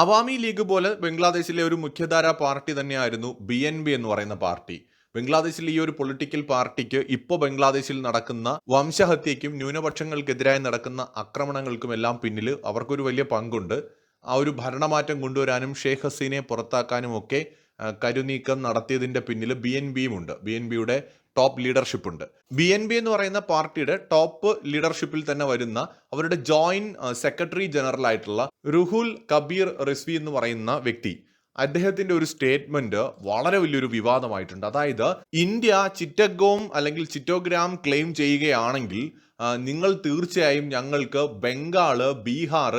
Awami league പോലെ ബംഗ്ലാദേശിലെ ഒരു മുഖ്യധാര പാർട്ടി തന്നെയായിരുന്നു ബി എൻ ബി എന്ന് പറയുന്ന പാർട്ടി. ബംഗ്ലാദേശിലെ ഈ ഒരു പൊളിറ്റിക്കൽ പാർട്ടിക്ക് ഇപ്പോൾ ബംഗ്ലാദേശിൽ നടക്കുന്ന വംശഹത്യയ്ക്കും ന്യൂനപക്ഷങ്ങൾക്കെതിരായി നടക്കുന്ന ആക്രമണങ്ങൾക്കും എല്ലാം പിന്നിൽ അവർക്കൊരു വലിയ പങ്കുണ്ട്. ആ ഒരു ഭരണമാറ്റം കൊണ്ടുവരാനും ഷെയ്ഖ് ഹസീനെ പുറത്താക്കാനും ഒക്കെ കരുനീക്കം നടത്തിയതിന്റെ പിന്നിൽ ബി എൻ ബിയും ഉണ്ട്. ബി എൻ ബിയുടെ ടോപ്പ് ലീഡർഷിപ്പ് ഉണ്ട്. ബി എൻ ബി എന്ന് പറയുന്ന പാർട്ടിയുടെ ടോപ്പ് ലീഡർഷിപ്പിൽ തന്നെ വരുന്ന അവരുടെ ജോയിന്റ് സെക്രട്ടറി ജനറൽ ആയിട്ടുള്ള റുഹുൽ കബീർ റിസ്വി എന്ന് പറയുന്ന വ്യക്തി. അദ്ദേഹത്തിന്റെ ഒരു സ്റ്റേറ്റ്മെന്റ് വളരെ വലിയൊരു വിവാദമായിട്ടുണ്ട്. അതായത് ഇന്ത്യ ചിറ്റഗോം അല്ലെങ്കിൽ ചിറ്റോഗ്രാം ക്ലെയിം ചെയ്യുകയാണെങ്കിൽ നിങ്ങൾ തീർച്ചയായും ഞങ്ങൾക്ക് ബംഗാൾ ബീഹാർ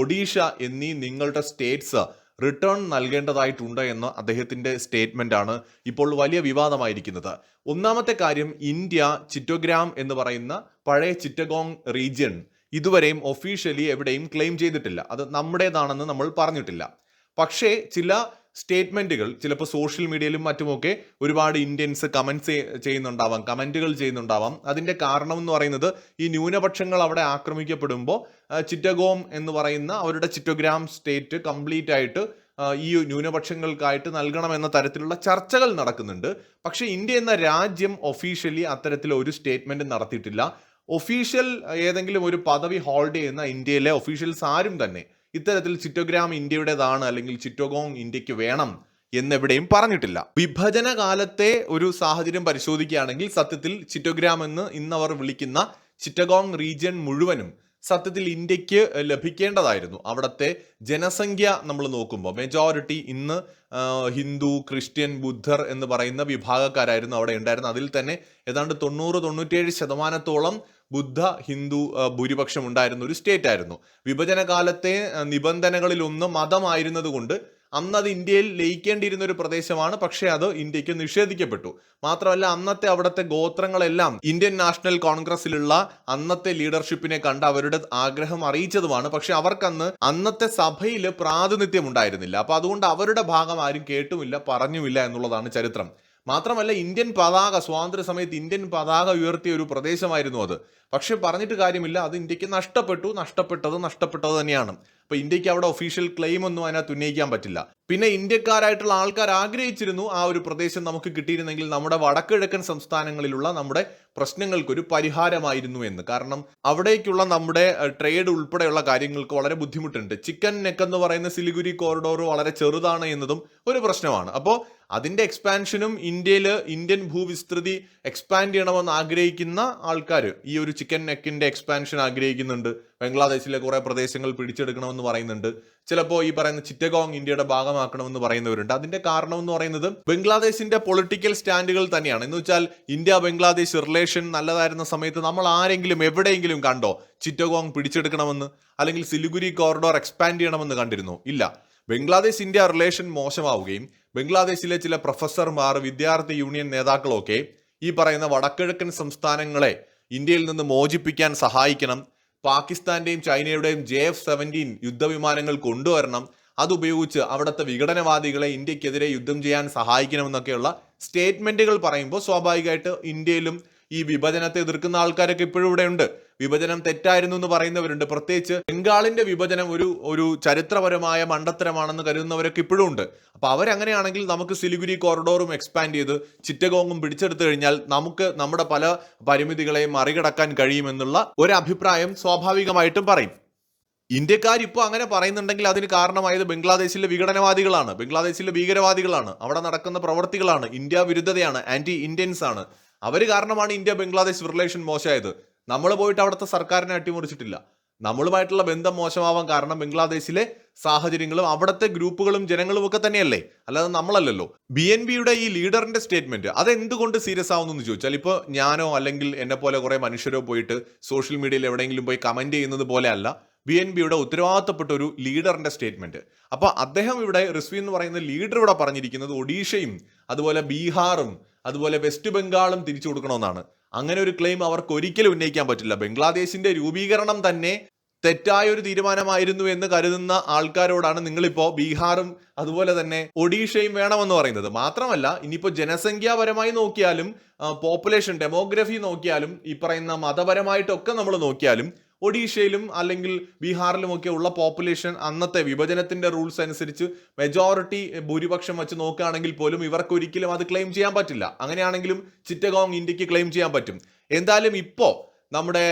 ഒഡീഷ എന്നീ നിങ്ങളുടെ സ്റ്റേറ്റ്സ് റിട്ടേൺ നൽകേണ്ടതായിട്ടുണ്ട് എന്ന അദ്ദേഹത്തിന്റെ സ്റ്റേറ്റ്മെന്റ് ആണ് ഇപ്പോൾ വലിയ വിവാദമായിരിക്കുന്നത്. ഒന്നാമത്തെ കാര്യം ഇന്ത്യ ചിറ്റോഗ്രാം എന്ന് പറയുന്ന പഴയ ചിറ്റഗോങ് റീജിയൻ ഇതുവരെയും ഒഫീഷ്യലി എവിടെയും ക്ലെയിം ചെയ്തിട്ടില്ല. അത് നമ്മുടേതാണെന്ന് നമ്മൾ പറഞ്ഞിട്ടില്ല. പക്ഷേ ചില സ്റ്റേറ്റ്മെന്റുകൾ ചിലപ്പോൾ സോഷ്യൽ മീഡിയയിലും മറ്റുമൊക്കെ ഒരുപാട് ഇന്ത്യൻസ് കമൻസ് ചെയ്യുന്നുണ്ടാവാം കമന്റുകൾ ചെയ്യുന്നുണ്ടാവാം. അതിന്റെ കാരണം എന്ന് പറയുന്നത് ഈ ന്യൂനപക്ഷങ്ങൾ അവിടെ ആക്രമിക്കപ്പെടുമ്പോൾ ചിറ്റഗോം എന്ന് പറയുന്ന അവരുടെ ചിറ്റോഗ്രാം സ്റ്റേറ്റ് കംപ്ലീറ്റ് ആയിട്ട് ഈ ന്യൂനപക്ഷങ്ങൾക്കായിട്ട് നൽകണമെന്ന തരത്തിലുള്ള ചർച്ചകൾ നടക്കുന്നുണ്ട്. പക്ഷേ ഇന്ത്യ എന്ന രാജ്യം ഒഫീഷ്യലി അത്തരത്തിൽ ഒരു സ്റ്റേറ്റ്മെന്റ് നടത്തിയിട്ടില്ല. ഒഫീഷ്യൽ ഏതെങ്കിലും ഒരു പദവി ഹോൾഡ് ചെയ്യുന്ന ഇന്ത്യയിലെ ഒഫീഷ്യൽസ് ആരും തന്നെ ഇത്തരത്തിൽ ചിറ്റോഗ്രാം ഇന്ത്യയുടേതാണ് അല്ലെങ്കിൽ ചിറ്റോഗോങ് ഇന്ത്യയ്ക്ക് വേണം എന്നെവിടെയും പറഞ്ഞിട്ടില്ല. വിഭജന കാലത്തെ ഒരു സാഹചര്യം പരിശോധിക്കുകയാണെങ്കിൽ സത്യത്തിൽ ചിറ്റോഗ്രാം എന്ന് ഇന്ന് അവർ വിളിക്കുന്ന ചിറ്റഗോങ് റീജിയൻ മുഴുവനും സത്യത്തിൽ ഇന്ത്യയ്ക്ക് ലഭിക്കേണ്ടതായിരുന്നു. അവിടുത്തെ ജനസംഖ്യ നമ്മൾ നോക്കുമ്പോൾ മെജോറിറ്റി ഇന്ന് ഹിന്ദു ക്രിസ്ത്യൻ ബുദ്ധർ എന്ന് പറയുന്ന വിഭാഗക്കാരായിരുന്നു അവിടെ ഉണ്ടായിരുന്നത്. അതിൽ തന്നെ ഏതാണ്ട് തൊണ്ണൂറ് തൊണ്ണൂറ്റിയേഴ് ശതമാനത്തോളം ബുദ്ധ ഹിന്ദു ഭൂരിപക്ഷം ഉണ്ടായിരുന്ന ഒരു സ്റ്റേറ്റ് ആയിരുന്നു. വിഭജന കാലത്തെ നിബന്ധനകളിലൊന്ന് നിബന്ധനകളിൽ ഒന്ന് മതമായിരുന്നത് കൊണ്ട് അന്ന് അത് ഇന്ത്യയിൽ ലയിക്കേണ്ടിയിരുന്ന ഒരു പ്രദേശമാണ് പക്ഷേ അത് ഇന്ത്യയ്ക്ക് നിഷേധിക്കപ്പെട്ടു. മാത്രമല്ല അന്നത്തെ അവിടുത്തെ ഗോത്രങ്ങളെല്ലാം ഇന്ത്യൻ നാഷണൽ കോൺഗ്രസിലുള്ള അന്നത്തെ ലീഡർഷിപ്പിനെ കണ്ട് അവരുടെ ആഗ്രഹം അറിയിച്ചതുമാണ്. പക്ഷെ അവർക്കന്ന് അന്നത്തെ സഭയിൽ പ്രാതിനിധ്യം ഉണ്ടായിരുന്നില്ല അപ്പൊ അതുകൊണ്ട് അവരുടെ ഭാഗം ആരും കേട്ടുമില്ല പറഞ്ഞുമില്ല എന്നുള്ളതാണ് ചരിത്രം. മാത്രമല്ല ഇന്ത്യൻ പതാക സ്വാതന്ത്ര്യ സമയത്ത് ഇന്ത്യൻ പതാക ഉയർത്തിയ ഒരു പ്രദേശമായിരുന്നു അത്. പക്ഷെ പറഞ്ഞിട്ട് കാര്യമില്ല. അത് ഇന്ത്യയ്ക്ക് നഷ്ടപ്പെട്ടു. നഷ്ടപ്പെട്ടത് നഷ്ടപ്പെട്ടത് തന്നെയാണ്. അപ്പൊ ഇന്ത്യയ്ക്ക് അവിടെ ഒഫീഷ്യൽ ക്ലെയിം ഒന്നും അതിനകത്ത് ഉന്നയിക്കാൻ പറ്റില്ല. പിന്നെ ഇന്ത്യക്കാരായിട്ടുള്ള ആൾക്കാർ ആഗ്രഹിച്ചിരുന്നു ആ ഒരു പ്രദേശം നമുക്ക് കിട്ടിയിരുന്നെങ്കിൽ നമ്മുടെ വടക്കിഴക്കൻ സംസ്ഥാനങ്ങളിലുള്ള നമ്മുടെ പ്രശ്നങ്ങൾക്കൊരു പരിഹാരമായിരുന്നു എന്ന്. കാരണം അവിടേക്കുള്ള നമ്മുടെ ട്രേഡ് ഉൾപ്പെടെയുള്ള കാര്യങ്ങൾക്ക് വളരെ ബുദ്ധിമുട്ടുണ്ട്. ചിക്കൻ നെക്ക് എന്ന് പറയുന്ന സിലിഗുരി കോറിഡോർ വളരെ ചെറുതാണ് എന്നതും ഒരു പ്രശ്നമാണ്. അപ്പോൾ അതിന്റെ എക്സ്പാൻഷനും ഇന്ത്യയിൽ ഇന്ത്യൻ ഭൂവിസ്തൃതി എക്സ്പാൻഡ് ചെയ്യണമെന്ന് ആഗ്രഹിക്കുന്ന ആൾക്കാർ ഈ ഒരു ചിക്കൻ നെക്കിന്റെ എക്സ്പാൻഷൻ ആഗ്രഹിക്കുന്നുണ്ട്. ബംഗ്ലാദേശിലെ കുറെ പ്രദേശങ്ങൾ പിടിച്ചെടുക്കണമെന്ന് പറയുന്നുണ്ട്. ചിലപ്പോൾ ഈ പറയുന്ന ചിറ്റഗോങ് ഇന്ത്യയുടെ ഭാഗമാക്കണമെന്ന് പറയുന്നവരുണ്ട്. അതിന്റെ കാരണം എന്ന് പറയുന്നത് ബംഗ്ലാദേശിന്റെ പൊളിറ്റിക്കൽ സ്റ്റാൻഡുകൾ തന്നെയാണ്. എന്ന് വെച്ചാൽ ഇന്ത്യ ബംഗ്ലാദേശ് റിലേഷൻ നല്ലതായിരുന്ന സമയത്ത് നമ്മൾ ആരെങ്കിലും എവിടെയെങ്കിലും കണ്ടോ ചിറ്റഗോങ് പിടിച്ചെടുക്കണമെന്ന് അല്ലെങ്കിൽ സിലിഗുരി കോറിഡോർ എക്സ്പാൻഡ് ചെയ്യണമെന്ന് കണ്ടിരുന്നു? ഇല്ല. ബംഗ്ലാദേശ് ഇന്ത്യ റിലേഷൻ മോശമാവുകയും ബംഗ്ലാദേശിലെ ചില പ്രൊഫസർമാർ വിദ്യാർത്ഥി യൂണിയൻ നേതാക്കളൊക്കെ ഈ പറയുന്ന വടക്കിഴക്കൻ സംസ്ഥാനങ്ങളെ ഇന്ത്യയിൽ നിന്ന് മോചിപ്പിക്കാൻ സഹായിക്കണം പാകിസ്ഥാന്റെയും ചൈനയുടെയും ജെ എഫ് സെവന്റീൻ യുദ്ധവിമാനങ്ങൾ കൊണ്ടുവരണം. അതുപയോഗിച്ച് അവിടുത്തെ വിഘടനവാദികളെ ഇന്ത്യക്കെതിരെ യുദ്ധം ചെയ്യാൻ സഹായിക്കണമെന്നൊക്കെയുള്ള സ്റ്റേറ്റ്മെന്റുകൾ പറയുമ്പോൾ സ്വാഭാവികമായിട്ട് ഇന്ത്യയിലും ഈ വിഭജനത്തെ എതിർക്കുന്ന ആൾക്കാരൊക്കെ ഇപ്പോഴും ഇവിടെ ഉണ്ട് വിഭജനം തെറ്റായിരുന്നു എന്ന് പറയുന്നവരുണ്ട്. പ്രത്യേകിച്ച് ബംഗാളിന്റെ വിഭജനം ഒരു ഒരു ചരിത്രപരമായ മണ്ടത്തരമാണെന്ന് കരുതുന്നവരൊക്കെ ഇപ്പോഴും ഉണ്ട്. അപ്പൊ അവരങ്ങനെയാണെങ്കിൽ നമുക്ക് സിലിഗുരി കോറിഡോറും എക്സ്പാൻഡ് ചെയ്ത് ചിറ്റഗോങ്ങും പിടിച്ചെടുത്തു കഴിഞ്ഞാൽ നമുക്ക് നമ്മുടെ പല പരിമിതികളെയും മറികടക്കാൻ കഴിയുമെന്നുള്ള ഒരു അഭിപ്രായം സ്വാഭാവികമായിട്ടും പറയും. ഇന്ത്യക്കാർ ഇപ്പോൾ അങ്ങനെ പറയുന്നുണ്ടെങ്കിൽ അതിന് കാരണമായത് ബംഗ്ലാദേശിലെ വിഘടനവാദികളാണ്. ബംഗ്ലാദേശിലെ ഭീകരവാദികളാണ്. അവിടെ നടക്കുന്ന പ്രവർത്തികളാണ്. ഇന്ത്യ വിരുദ്ധതയാണ്. ആന്റി ഇന്ത്യൻസ് ആണ്. അവർ കാരണമാണ് ഇന്ത്യ ബംഗ്ലാദേശ് റിലേഷൻ മോശമായത്. നമ്മൾ പോയിട്ട് അവിടുത്തെ സർക്കാരിനെ അട്ടിമറിച്ചിട്ടില്ല. നമ്മളുമായിട്ടുള്ള ബന്ധം മോശമാവാൻ കാരണം ബംഗ്ലാദേശിലെ സാഹചര്യങ്ങളും അവിടുത്തെ ഗ്രൂപ്പുകളും ജനങ്ങളും ഒക്കെ തന്നെയല്ലേ? അല്ലാതെ നമ്മളല്ലല്ലോ. ബി എൻ ബിയുടെ ഈ ലീഡറിന്റെ സ്റ്റേറ്റ്മെന്റ് അത് എന്തുകൊണ്ട് സീരിയസ് ആവുന്നു എന്ന് ചോദിച്ചാൽ ഇപ്പോൾ ഞാനോ അല്ലെങ്കിൽ എന്നെ പോലെ കുറെ മനുഷ്യരോ പോയിട്ട് സോഷ്യൽ മീഡിയയിൽ എവിടെയെങ്കിലും പോയി കമന്റ് ചെയ്യുന്നത് പോലെ അല്ല ബി എൻ ബിയുടെ ഉത്തരവാദിത്തപ്പെട്ട ഒരു ലീഡറിന്റെ സ്റ്റേറ്റ്മെന്റ്. അപ്പോൾ അദ്ദേഹം ഇവിടെ റിസ്വി എന്ന് പറയുന്ന ലീഡർ ഇവിടെ പറഞ്ഞിരിക്കുന്നത് ഒഡീഷയും അതുപോലെ ബീഹാറും അതുപോലെ വെസ്റ്റ് ബംഗാളും തിരിച്ചു കൊടുക്കണമെന്നാണ്. അങ്ങനെ ഒരു ക്ലെയിം അവർക്ക് ഒരിക്കലും ഉന്നയിക്കാൻ പറ്റില്ല. ബംഗ്ലാദേശിന്റെ രൂപീകരണം തന്നെ തെറ്റായ ഒരു തീരുമാനമായിരുന്നു എന്ന് കരുതുന്ന ആൾക്കാരോടാണ് നിങ്ങളിപ്പോ ബീഹാറും അതുപോലെ തന്നെ ഒഡീഷയും വേണമെന്ന് പറയുന്നത്. മാത്രമല്ല ഇനിയിപ്പോ ജനസംഖ്യാപരമായി നോക്കിയാലും പോപ്പുലേഷൻ ഡെമോഗ്രഫി നോക്കിയാലും ഈ പറയുന്ന മതപരമായിട്ടൊക്കെ നമ്മൾ നോക്കിയാലും ഒഡീഷയിലും അല്ലെങ്കിൽ ബീഹാറിലും ഒക്കെ ഉള്ള പോപ്പുലേഷൻ അന്നത്തെ വിഭജനത്തിന്റെ റൂൾസ് അനുസരിച്ച് മെജോറിറ്റി ഭൂരിപക്ഷം വെച്ച് നോക്കുകയാണെങ്കിൽ പോലും ഇവർക്ക് ഒരിക്കലും അത് ക്ലെയിം ചെയ്യാൻ പറ്റില്ല. അങ്ങനെയാണെങ്കിലും ചിറ്റഗോങ് ഇന്ത്യയ്ക്ക് ക്ലെയിം ചെയ്യാൻ പറ്റും. എന്തായാലും ഇപ്പോൾ നമ്മുടെ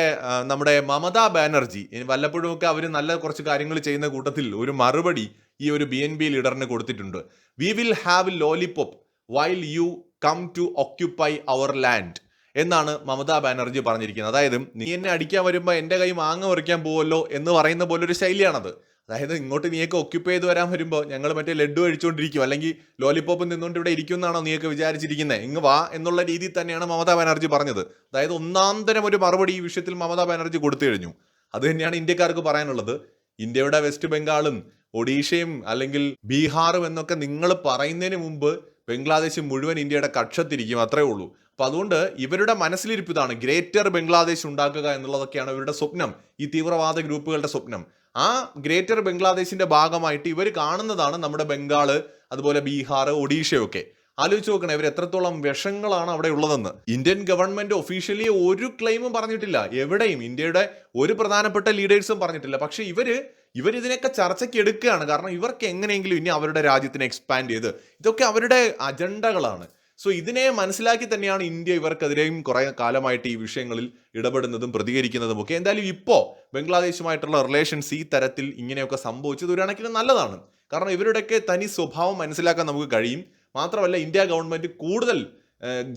നമ്മുടെ മമതാ ബാനർജി വല്ലപ്പോഴും ഒക്കെ അവർ നല്ല കുറച്ച് കാര്യങ്ങൾ ചെയ്യുന്ന കൂട്ടത്തിൽ ഒരു മറുപടി ഈ ഒരു ബി എൻ ബി ലീഡറിന് കൊടുത്തിട്ടുണ്ട്. We will have lollipop while you come to occupy our land എന്നാണ് മമതാ ബാനർജി പറഞ്ഞിരിക്കുന്നത്. അതായത് നീ എന്നെ അടിക്കാൻ വരുമ്പോൾ എന്റെ കൈ മാങ്ങ ഉറയ്ക്കാൻ പോവല്ലോ എന്ന് പറയുന്ന പോലൊരു ശൈലിയാണത്. അതായത് ഇങ്ങോട്ട് നീയൊക്കെ ഒക്യുപ്പൈ ചെയ്ത് വരാൻ വരുമ്പോൾ ഞങ്ങൾ മറ്റേ ലഡു കഴിച്ചുകൊണ്ടിരിക്കും അല്ലെങ്കിൽ ലോലിപോപ്പ് നിന്നുകൊണ്ട് ഇവിടെ ഇരിക്കുമെന്നാണോ നീയൊക്കെ വിചാരിച്ചിരിക്കുന്നത് ഇങ്ങ് വാ എന്നുള്ള രീതിയിൽ തന്നെയാണ് മമതാ ബാനർജി പറഞ്ഞത്. അതായത് ഒന്നാം തരം ഒരു മറുപടി ഈ വിഷയത്തിൽ മമതാ ബാനർജി കൊടുത്തു കഴിഞ്ഞു. അത് തന്നെയാണ് ഇന്ത്യക്കാർക്ക് പറയാനുള്ളത്. ഇന്ത്യയുടെ വെസ്റ്റ് ബംഗാളും ഒഡീഷയും അല്ലെങ്കിൽ ബീഹാറും എന്നൊക്കെ നിങ്ങൾ പറയുന്നതിന് മുമ്പ് ബംഗ്ലാദേശ് മുഴുവൻ ഇന്ത്യയുടെ കക്ഷത്തിരിക്കും അത്രേ ഉള്ളൂ. അപ്പൊ അതുകൊണ്ട് ഇവരുടെ മനസ്സിലിരിപ്പ് ഇതാണ് ഗ്രേറ്റർ ബംഗ്ലാദേശ് ഉണ്ടാക്കുക എന്നുള്ളതൊക്കെയാണ് ഇവരുടെ സ്വപ്നം ഈ തീവ്രവാദ ഗ്രൂപ്പുകളുടെ സ്വപ്നം. ആ ഗ്രേറ്റർ ബംഗ്ലാദേശിന്റെ ഭാഗമായിട്ട് ഇവർ കാണുന്നതാണ് നമ്മുടെ ബംഗാൾ അതുപോലെ ബീഹാർ ഒഡീഷയൊക്കെ. ആലോചിച്ച് നോക്കണം ഇവർ എത്രത്തോളം വിഷങ്ങളാണ് അവിടെ ഉള്ളതെന്ന്. ഇന്ത്യൻ ഗവൺമെന്റ് ഒഫീഷ്യലി ഒരു ക്ലെയിമും പറഞ്ഞിട്ടില്ല എവിടെയും. ഇന്ത്യയുടെ ഒരു പ്രധാനപ്പെട്ട ലീഡേഴ്സും പറഞ്ഞിട്ടില്ല. പക്ഷെ ഇവർ ഇവർ ഇതിനെയൊക്കെ ചർച്ചയ്ക്ക് എടുക്കുകയാണ്. കാരണം ഇവർക്ക് എങ്ങനെയെങ്കിലും ഇനി അവരുടെ രാജ്യത്തിനെ എക്സ്പാൻഡ് ചെയ്ത് ഇതൊക്കെ അവരുടെ അജണ്ടകളാണ് സോ ഇതിനെ മനസ്സിലാക്കി തന്നെയാണ് ഇന്ത്യ ഇവർക്കെതിരെയും കുറേ കാലമായിട്ട് ഈ വിഷയങ്ങളിൽ ഇടപെടുന്നതും പ്രതികരിക്കുന്നതും ഒക്കെ. എന്തായാലും ഇപ്പോൾ ബംഗ്ലാദേശുമായിട്ടുള്ള റിലേഷൻസ് ഈ തരത്തിൽ ഇങ്ങനെയൊക്കെ സംഭവിച്ചത് ഒരു കണക്കിന് നല്ലതാണ്. കാരണം ഇവരുടെയൊക്കെ തനി സ്വഭാവം മനസ്സിലാക്കാൻ നമുക്ക് കഴിയും. മാത്രമല്ല ഇന്ത്യ ഗവൺമെന്റ് കൂടുതൽ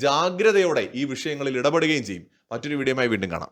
ജാഗ്രതയോടെ ഈ വിഷയങ്ങളിൽ ഇടപെടുകയും ചെയ്യും. മറ്റൊരു വീഡിയോയുമായി വീണ്ടും കാണാം.